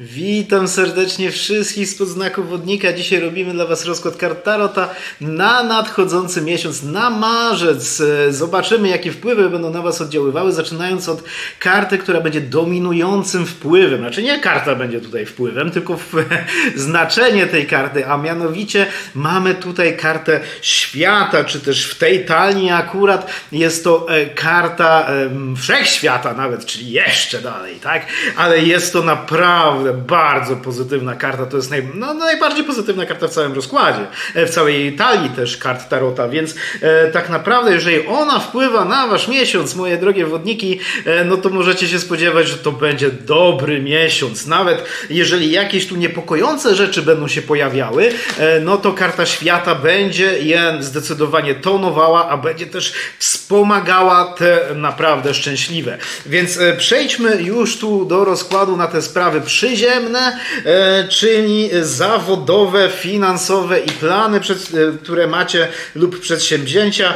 Witam serdecznie wszystkich spod znaku wodnika. Dzisiaj robimy dla Was rozkład kart Tarota na nadchodzący miesiąc, na marzec. Zobaczymy, jakie wpływy będą na Was oddziaływały, zaczynając od karty, która będzie dominującym wpływem. Znaczy nie karta będzie tutaj wpływem, tylko znaczenie tej karty, a mianowicie mamy tutaj kartę świata, czy też w tej talii akurat jest to e, karta wszechświata nawet, czyli jeszcze dalej, tak? Ale jest to naprawdę bardzo pozytywna karta, to jest naj, no, najbardziej pozytywna karta w całym rozkładzie, e, w całej talii też kart Tarota, więc e, tak naprawdę jeżeli ona wpływa na wasz miesiąc, moje drogie wodniki, e, no to możecie się spodziewać, że to będzie dobry miesiąc, nawet jeżeli jakieś tu niepokojące rzeczy będą się pojawiały, e, no to karta świata będzie je zdecydowanie tonowała, a będzie też wspomagała te naprawdę szczęśliwe. Więc e, przejdźmy już tu do rozkładu na te sprawy przyziemne, e, czyli zawodowe, finansowe i plany, e, które macie lub przedsięwzięcia. E,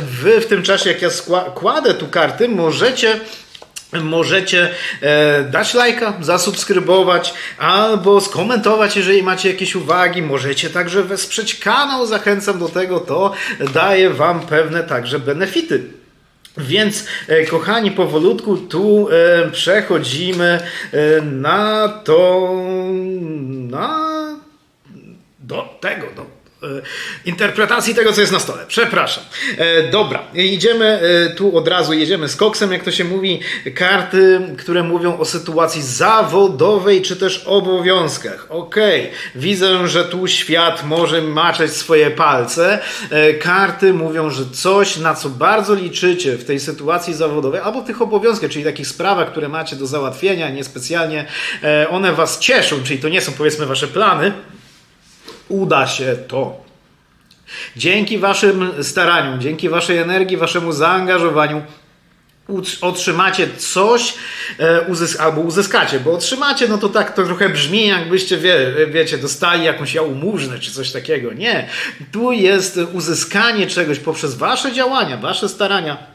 Wy w tym czasie, jak ja kładę tu karty, możecie Możecie dać lajka, zasubskrybować albo skomentować, jeżeli macie jakieś uwagi. Możecie także wesprzeć kanał. Zachęcam do tego, to daje Wam pewne także benefity. Więc, e, kochani, powolutku tu e, przechodzimy e, na to, na do tego, do interpretacji tego, co jest na stole. Przepraszam. E, dobra, idziemy e, tu od razu, jedziemy z koksem, jak to się mówi, karty, które mówią o sytuacji zawodowej, czy też obowiązkach. Okej, widzę, że tu świat może maczać swoje palce. E, karty mówią, że coś, na co bardzo liczycie w tej sytuacji zawodowej, albo tych obowiązkach, czyli takich sprawach, które macie do załatwienia, niespecjalnie e, one was cieszą, czyli to nie są powiedzmy wasze plany, uda się to. Dzięki Waszym staraniom, dzięki Waszej energii, Waszemu zaangażowaniu otrzymacie coś e, uzys- albo uzyskacie, bo otrzymacie, no to tak to trochę brzmi, jakbyście, wie, wiecie, dostali jakąś jałmużnę czy coś takiego. Nie. Tu jest uzyskanie czegoś poprzez Wasze działania, Wasze starania.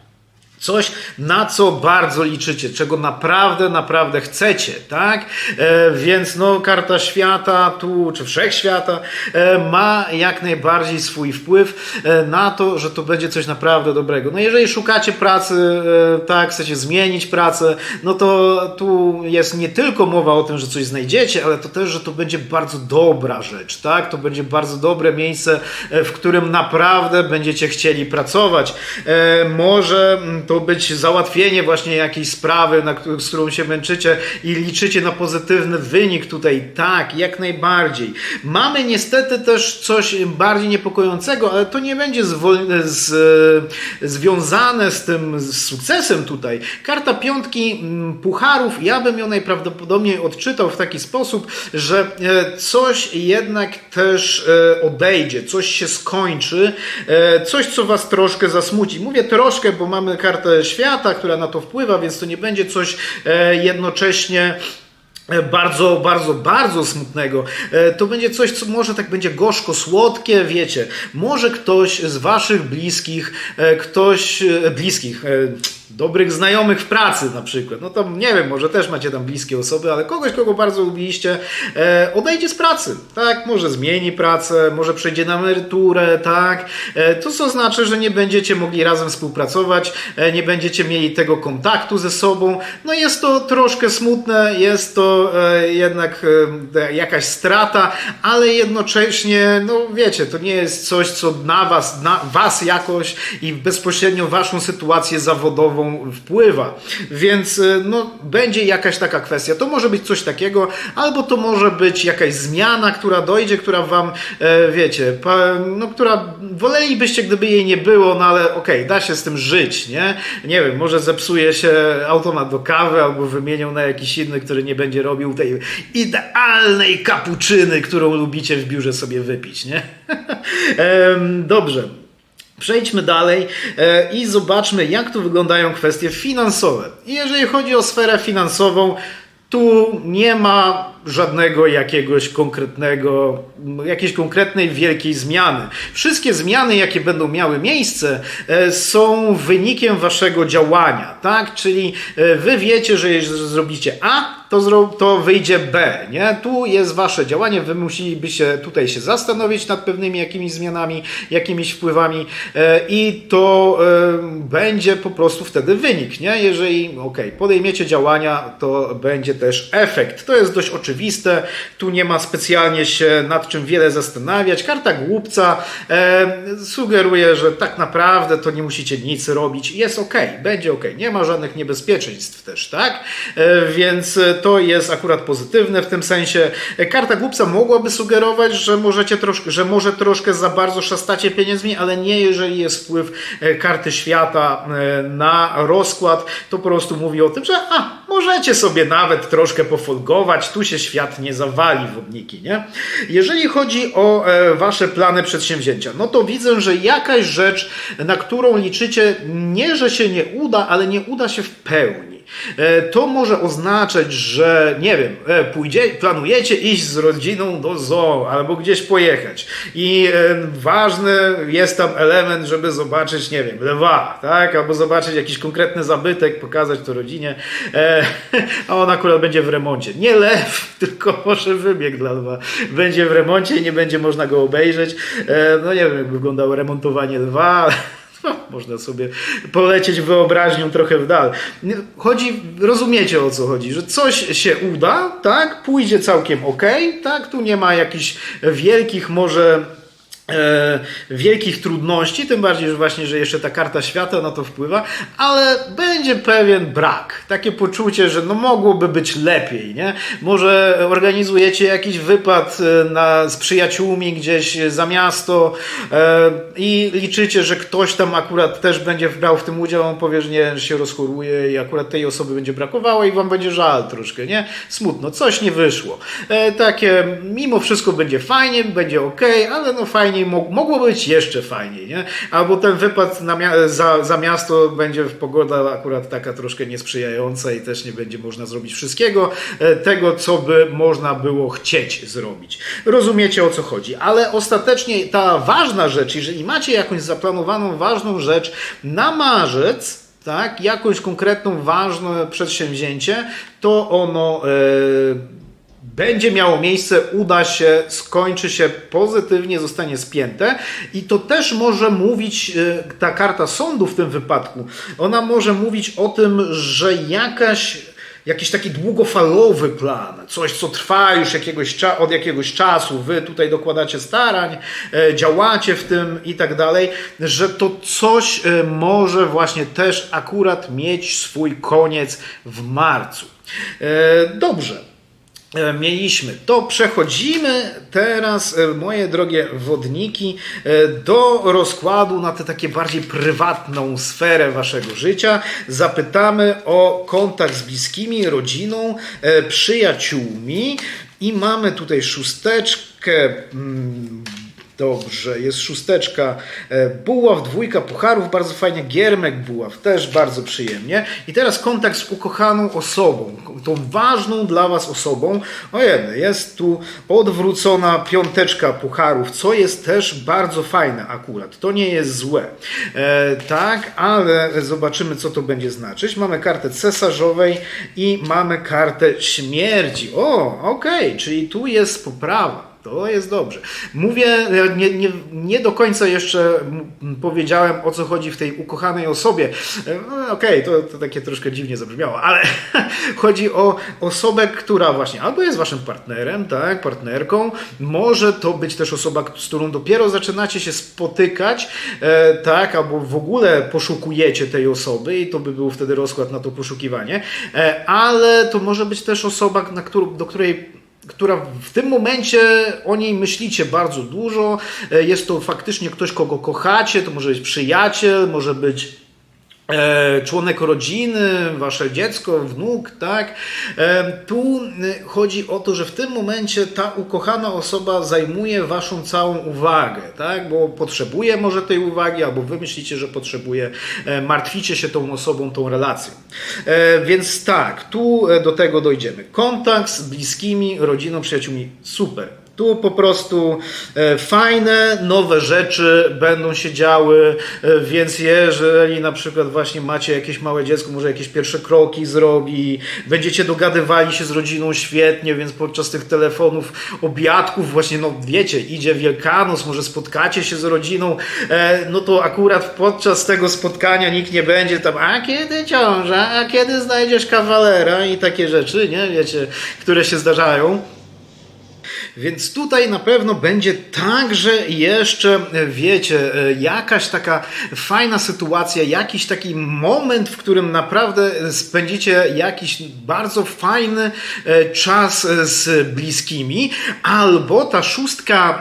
Coś, na co bardzo liczycie, czego naprawdę, naprawdę chcecie, tak? E, więc no, karta świata tu, czy wszechświata, e, ma jak najbardziej swój wpływ e, na to, że to będzie coś naprawdę dobrego. No jeżeli szukacie pracy, e, tak, chcecie zmienić pracę, no to tu jest nie tylko mowa o tym, że coś znajdziecie, ale to też, że to będzie bardzo dobra rzecz, tak? To będzie bardzo dobre miejsce, e, w którym naprawdę będziecie chcieli pracować. E, może mm, to być załatwienie właśnie jakiejś sprawy, na, z którą się męczycie i liczycie na pozytywny wynik tutaj. Tak, jak najbardziej. Mamy niestety też coś bardziej niepokojącego, ale to nie będzie zwol- z, związane z tym z sukcesem tutaj. Karta piątki mm, pucharów, ja bym ją najprawdopodobniej odczytał w taki sposób, że e, coś jednak też e, odejdzie, coś się skończy, e, coś, co was troszkę zasmuci. Mówię troszkę, bo mamy kartę świata, która na to wpływa, więc to nie będzie coś e, jednocześnie bardzo, bardzo, bardzo smutnego. E, To będzie coś, co może tak będzie gorzko-słodkie, wiecie. Może ktoś z waszych bliskich, e, ktoś e, bliskich, e, dobrych znajomych w pracy na przykład, no to nie wiem, może też macie tam bliskie osoby, ale kogoś, kogo bardzo lubiliście, e, odejdzie z pracy, tak? Może zmieni pracę, może przejdzie na emeryturę, tak? E, To co znaczy, że nie będziecie mogli razem współpracować, e, nie będziecie mieli tego kontaktu ze sobą. No jest to troszkę smutne, jest to e, jednak e, jakaś strata, ale jednocześnie, no wiecie, to nie jest coś, co na was, na was jakoś i bezpośrednio waszą sytuację zawodową wpływa. Więc e, no, będzie jakaś taka kwestia. To może być coś takiego, albo to może być jakaś zmiana, która dojdzie, która wam, wiecie, no, która wolelibyście, gdyby jej nie było, no ale okej, da się z tym żyć, nie? Nie wiem, może zepsuje się automat do kawy, albo wymienią na jakiś inny, który nie będzie robił tej idealnej kapuczyny, którą lubicie w biurze sobie wypić, nie? Dobrze. Przejdźmy dalej e, i zobaczmy, jak tu wyglądają kwestie finansowe. Jeżeli chodzi o sferę finansową, tu nie ma żadnego jakiegoś konkretnego, jakiejś konkretnej wielkiej zmiany. Wszystkie zmiany, jakie będą miały miejsce, e, są wynikiem waszego działania, tak? Czyli e, wy wiecie, że jeżeli zrobicie A, to, to wyjdzie B, nie? Tu jest wasze działanie, wy musielibyście tutaj się zastanowić nad pewnymi jakimiś zmianami, jakimiś wpływami e, i to będzie po prostu wtedy wynik, nie? Jeżeli, ok, podejmiecie działania, to będzie też efekt. To jest dość oczywiste, tu nie ma specjalnie się nad czym wiele zastanawiać. Karta głupca e, sugeruje, że tak naprawdę to nie musicie nic robić, jest ok, będzie ok, nie ma żadnych niebezpieczeństw też, tak? E, więc to jest akurat pozytywne w tym sensie. E, Karta głupca mogłaby sugerować, że możecie troszkę, że może troszkę za bardzo szastacie pieniędzmi, ale nie jeżeli jest wpływ e, karty świata e, na rozkład, to po prostu mówi o tym, że a, możecie sobie nawet troszkę pofolgować, tu się świat nie zawali wodniki, nie? Jeżeli chodzi o e, wasze plany przedsięwzięcia, no to widzę, że jakaś rzecz, na którą liczycie, nie, że się nie uda, ale nie uda się w pełni. E, To może oznaczać, że nie wiem, e, pójdzie, planujecie iść z rodziną do zoo albo gdzieś pojechać i e, ważny jest tam element, żeby zobaczyć, nie wiem, lwa, tak? Albo zobaczyć jakiś konkretny zabytek, pokazać to rodzinie, a on akurat będzie w remoncie. Nie lew, tylko może wybieg dla lwa. Będzie w remoncie i nie będzie można go obejrzeć. No nie wiem, jak wyglądało remontowanie lwa, można sobie polecieć wyobraźnią trochę w dal. Chodzi, rozumiecie o co chodzi, że coś się uda, tak, pójdzie całkiem ok, tak, tu nie ma jakichś wielkich może wielkich trudności, tym bardziej, że właśnie, że jeszcze ta karta świata na to wpływa, ale będzie pewien brak. Takie poczucie, że no mogłoby być lepiej, nie? Może organizujecie jakiś wypad e, na, z przyjaciółmi gdzieś za miasto e, i liczycie, że ktoś tam akurat też będzie brał w tym udział, on powie, że nie, że się rozchoruje i akurat tej osoby będzie brakowało i wam będzie żal troszkę, nie? Smutno, coś nie wyszło. E, takie, mimo wszystko będzie fajnie, będzie ok, ale no fajniej, mo- mogło być jeszcze fajniej, nie? Albo ten wypad za, za miasto będzie pogoda akurat taka troszkę niesprzyjająca i też nie będzie można zrobić wszystkiego e, tego, co by można było chcieć zrobić. Rozumiecie o co chodzi, ale ostatecznie ta ważna rzecz, jeżeli macie jakąś zaplanowaną ważną rzecz na marzec, tak, jakąś konkretną, ważne przedsięwzięcie, to ono e, będzie miało miejsce, uda się, skończy się pozytywnie, zostanie spięte i to też może mówić, e, ta karta sądu w tym wypadku, ona może mówić o tym, że jakaś jakiś taki długofalowy plan, coś co trwa już jakiegoś od jakiegoś czasu, wy tutaj dokładacie starań, e, działacie w tym i tak dalej, że to coś e, może właśnie też akurat mieć swój koniec w marcu. Dobrze. E, Mieliśmy to. Przechodzimy teraz, e, moje drogie wodniki, e, do rozkładu na tę takie bardziej prywatną sferę waszego życia. Zapytamy o kontakt z bliskimi, rodziną, przyjaciółmi i mamy tutaj szósteczkę. Dobrze, jest szósteczka e, buław, dwójka pucharów, bardzo fajnie, giermek buław, też bardzo przyjemnie. I teraz kontakt z ukochaną osobą, tą ważną dla Was osobą. Ojej, jest tu odwrócona piąteczka pucharów, co jest też bardzo fajne akurat. To nie jest złe. E, tak, ale zobaczymy, co to będzie znaczyć. Mamy kartę cesarzowej i mamy kartę śmierci. O, okej, czyli tu jest poprawa. To jest dobrze. Mówię, nie, nie, nie do końca jeszcze powiedziałem o co chodzi w tej ukochanej osobie. E, no, Okej, to, to takie troszkę dziwnie zabrzmiało, ale chodzi o osobę, która właśnie albo jest waszym partnerem, tak, partnerką, może to być też osoba, z którą dopiero zaczynacie się spotykać, e, tak, albo w ogóle poszukujecie tej osoby i to by był wtedy rozkład na to poszukiwanie, e, ale to może być też osoba, na do której która w tym momencie o niej myślicie bardzo dużo. E, Jest to faktycznie ktoś, kogo kochacie, to może być przyjaciel, może być członek rodziny, wasze dziecko, wnuk, tak? E, Tu e, chodzi o to, że w tym momencie ta ukochana osoba zajmuje waszą całą uwagę, tak? Bo potrzebuje może tej uwagi, albo wy myślicie, że potrzebuje, e, martwicie się tą osobą, tą relacją. E, Więc tak, tu e, do tego dojdziemy. Kontakt z bliskimi, rodziną, przyjaciółmi, super. Tu po prostu e, fajne, nowe rzeczy będą się działy, e, więc jeżeli na przykład właśnie macie jakieś małe dziecko, może jakieś pierwsze kroki zrobi, będziecie dogadywali się z rodziną świetnie, więc podczas tych telefonów, obiadków, właśnie, no wiecie, idzie Wielkanoc, może spotkacie się z rodziną, e, no to akurat podczas tego spotkania nikt nie będzie tam, a kiedy ciąża, a kiedy znajdziesz kawalera i takie rzeczy, nie, wiecie, które się zdarzają. Więc tutaj na pewno będzie także jeszcze, wiecie, jakaś taka fajna sytuacja, jakiś taki moment, w którym naprawdę spędzicie jakiś bardzo fajny e, czas z bliskimi, albo ta szóstka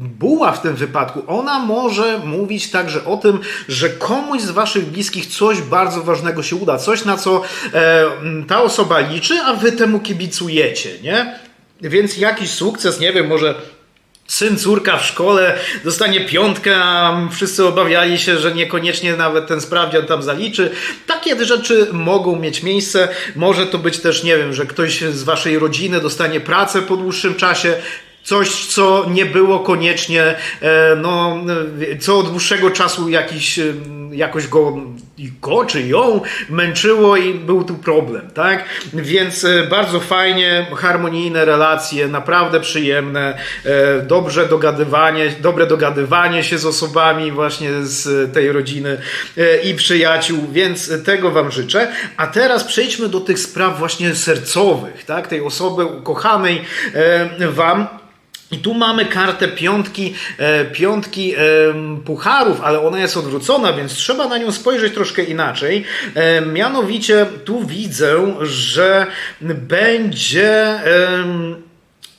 buła w tym wypadku, ona może mówić także o tym, że komuś z waszych bliskich coś bardzo ważnego się uda, coś na co e, ta osoba liczy, a wy temu kibicujecie, nie? Więc jakiś sukces, nie wiem, może syn, córka w szkole dostanie piątkę, a wszyscy obawiali się, że niekoniecznie nawet ten sprawdzian tam zaliczy. Takie rzeczy mogą mieć miejsce. Może to być też, nie wiem, że ktoś z waszej rodziny dostanie pracę po dłuższym czasie. Coś, co nie było koniecznie, e, no, e, co od dłuższego czasu jakiś, e, jakoś go, go czy ją męczyło i był tu problem, tak? Więc e, bardzo fajnie, harmonijne relacje, naprawdę przyjemne, e, dobrze dogadywanie, dobre dogadywanie się z osobami właśnie z tej rodziny e, i przyjaciół, więc tego Wam życzę. A teraz przejdźmy do tych spraw właśnie sercowych, tak? Tej osoby ukochanej Wam. I tu mamy kartę piątki, e, piątki e, pucharów, ale ona jest odwrócona, więc trzeba na nią spojrzeć troszkę inaczej. E, mianowicie tu widzę, że będzie. em,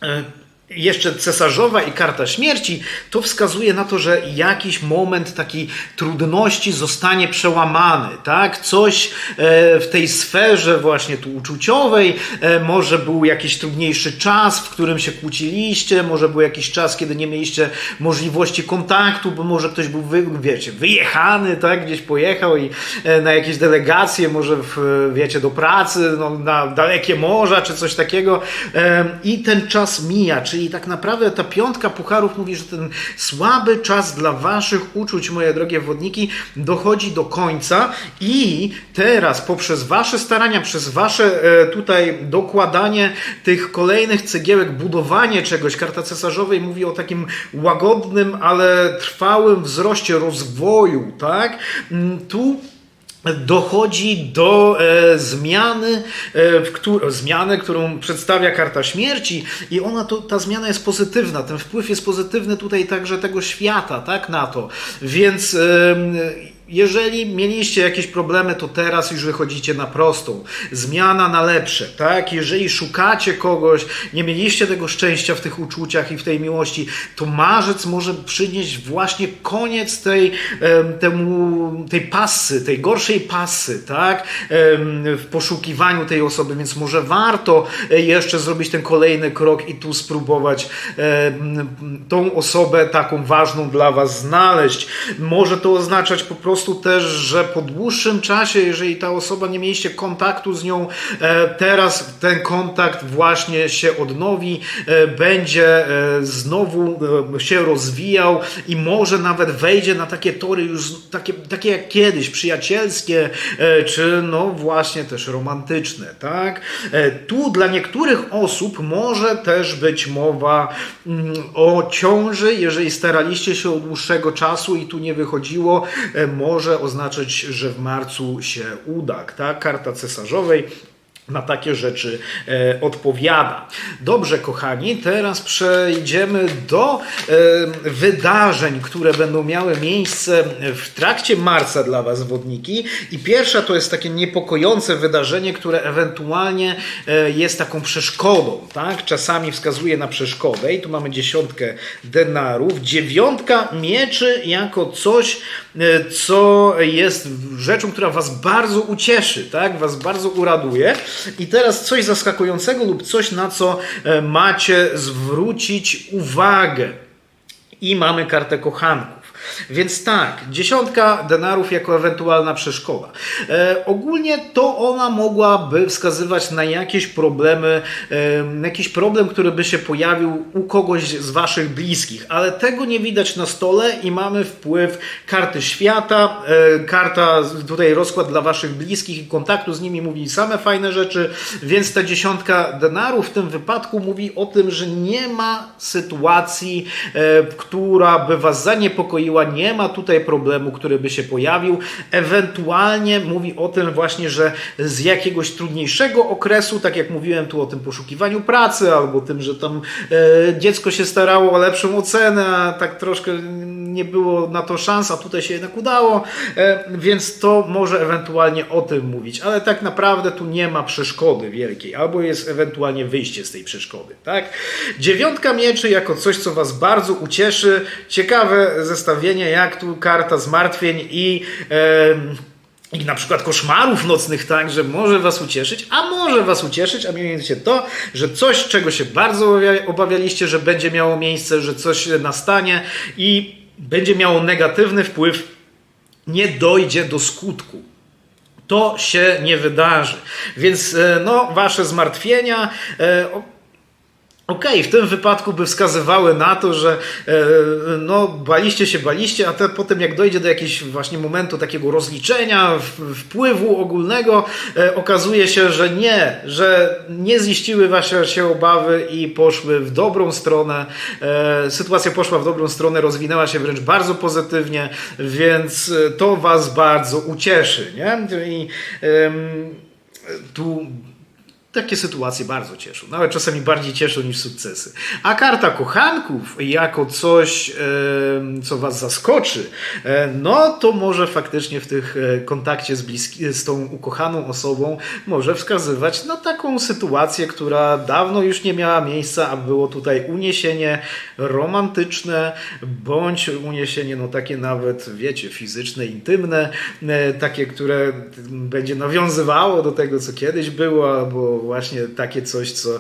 e, jeszcze cesarzowa i karta śmierci, to wskazuje na to, że jakiś moment takiej trudności zostanie przełamany, tak? Coś e, w tej sferze właśnie tu uczuciowej, e, może był jakiś trudniejszy czas, w którym się kłóciliście, może był jakiś czas, kiedy nie mieliście możliwości kontaktu, bo może ktoś był, wy, wiecie, wyjechany, tak? Gdzieś pojechał i e, na jakieś delegacje, może w, wiecie, do pracy, no, na dalekie morza, czy coś takiego i ten czas mija, czyli tak naprawdę ta piątka pucharów mówi, że ten słaby czas dla waszych uczuć, moje drogie wodniki, dochodzi do końca i teraz poprzez wasze starania, przez wasze e, tutaj dokładanie tych kolejnych cegiełek, budowanie czegoś, karta cesarzowej mówi o takim łagodnym, ale trwałym wzroście rozwoju, tak? Mm, Tu dochodzi do e, zmiany, e, zmiany, którą przedstawia karta śmierci i ona to, ta zmiana jest pozytywna, ten wpływ jest pozytywny tutaj także tego świata, tak, na to. Więc em, jeżeli mieliście jakieś problemy, to teraz już wychodzicie na prostą. Zmiana na lepsze, tak? Jeżeli szukacie kogoś, nie mieliście tego szczęścia w tych uczuciach i w tej miłości, to marzec może przynieść właśnie koniec tej, em, temu, tej pasy, tej gorszej pasy, tak? W poszukiwaniu tej osoby, więc może warto e, jeszcze zrobić ten kolejny krok i tu spróbować tą osobę taką ważną dla Was znaleźć. Może to oznaczać po prostu też, że po dłuższym czasie, jeżeli ta osoba nie mieliście kontaktu z nią, e, teraz ten kontakt właśnie się odnowi, e, będzie e, znowu się rozwijał i może nawet wejdzie na takie tory już takie, takie jak kiedyś, przyjacielskie, czy no właśnie też romantyczne, tak? Tu dla niektórych osób może też być mowa mm, o ciąży, jeżeli staraliście się od dłuższego czasu i tu nie wychodziło, e, może oznaczać, że w marcu się uda, tak? Karta cesarzowej na takie rzeczy e, odpowiada. Dobrze, kochani, teraz przejdziemy do e, wydarzeń, które będą miały miejsce w trakcie marca dla Was, wodniki. I pierwsza to jest takie niepokojące wydarzenie, które ewentualnie e, jest taką przeszkodą. Tak? Czasami wskazuje na przeszkodę. I tu mamy dziesiątkę denarów. Dziewiątka mieczy jako coś, e, co jest rzeczą, która Was bardzo ucieszy, tak? Was bardzo uraduje. I teraz coś zaskakującego lub coś, na co e, macie zwrócić uwagę. I mamy kartę kochanków. Więc tak, dziesiątka denarów jako ewentualna przeszkoda. E, ogólnie to ona mogłaby wskazywać na jakieś problemy, e, jakiś problem, który by się pojawił u kogoś z waszych bliskich, ale tego nie widać na stole i mamy wpływ karty świata, e, karta, tutaj rozkład dla waszych bliskich i kontaktu z nimi mówi same fajne rzeczy, więc ta dziesiątka denarów w tym wypadku mówi o tym, że nie ma sytuacji, e, która by was zaniepokoiła, nie ma tutaj problemu, który by się pojawił. Ewentualnie mówi o tym właśnie, że z jakiegoś trudniejszego okresu, tak jak mówiłem tu o tym poszukiwaniu pracy, albo tym, że tam e, dziecko się starało o lepszą ocenę, a tak troszkę nie było na to szans, a tutaj się jednak udało, e, więc to może ewentualnie o tym mówić, ale tak naprawdę tu nie ma przeszkody wielkiej, albo jest ewentualnie wyjście z tej przeszkody, tak? Dziewiątka mieczy jako coś, co was bardzo ucieszy, ciekawe zestawienie, jak tu karta zmartwień i em, i na przykład koszmarów nocnych, tak, że może was ucieszyć, a może was ucieszyć, a mianowicie to, że coś, czego się bardzo obawia- obawialiście, że będzie miało miejsce, że coś nastanie i będzie miało negatywny wpływ, nie dojdzie do skutku. To się nie wydarzy. Więc e, no, wasze zmartwienia. Okej, w tym wypadku by wskazywały na to, że e, no, baliście się, baliście, a te, potem jak dojdzie do jakiegoś właśnie momentu takiego rozliczenia, wpływu ogólnego, e, okazuje się, że nie, że nie ziściły wasze się obawy i poszły w dobrą stronę. E, sytuacja poszła w dobrą stronę, rozwinęła się wręcz bardzo pozytywnie, więc to was bardzo ucieszy, nie? I tu takie sytuacje bardzo cieszą. Nawet czasami bardziej cieszą niż sukcesy. A karta kochanków jako coś, co was zaskoczy, e, no to może faktycznie w tych e, kontakcie z, bliski, z tą ukochaną osobą może wskazywać na taką sytuację, która dawno już nie miała miejsca, a było tutaj uniesienie romantyczne, bądź uniesienie, no takie nawet, wiecie, fizyczne, intymne, e, takie, które będzie nawiązywało do tego, co kiedyś było, albo właśnie takie coś, co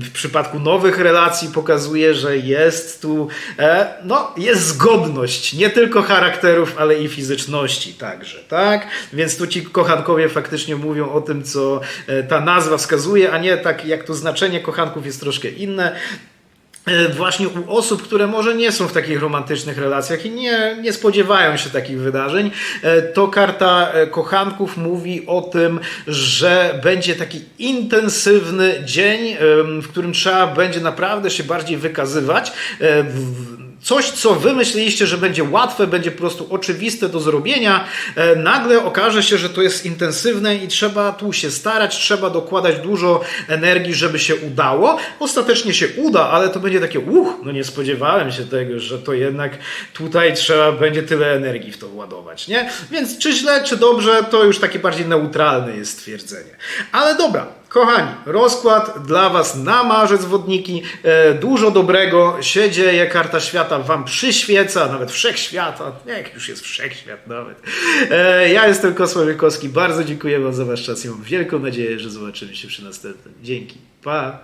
w przypadku nowych relacji pokazuje, że jest tu, e, no, jest zgodność, nie tylko charakterów, ale i fizyczności także, tak? Więc tu ci kochankowie faktycznie mówią o tym, co e, ta nazwa wskazuje, a nie tak jak to znaczenie kochanków jest troszkę inne właśnie u osób, które może nie są w takich romantycznych relacjach i nie, nie spodziewają się takich wydarzeń, e, to karta e, kochanków mówi o tym, że będzie taki intensywny dzień, w którym trzeba będzie naprawdę się bardziej wykazywać. Coś, co wy myśleliście, że będzie łatwe, będzie po prostu oczywiste do zrobienia, e, nagle okaże się, że to jest intensywne i trzeba tu się starać, trzeba dokładać dużo energii, żeby się udało. Ostatecznie się uda, ale to będzie takie, uch, no nie spodziewałem się tego, że to jednak tutaj trzeba będzie tyle energii w to władować, nie? Więc czy źle, czy dobrze, to już takie bardziej neutralne jest stwierdzenie. Ale dobra, Kochani, rozkład dla Was na marzec wodniki. E, dużo dobrego się dzieje. Karta świata Wam przyświeca, nawet wszechświata. Jak już jest wszechświat nawet. E, ja jestem Wielkowski. Bardzo dziękuję Wam za Wasz czas i mam wielką nadzieję, że zobaczymy się przy następnym. Dzięki. Pa!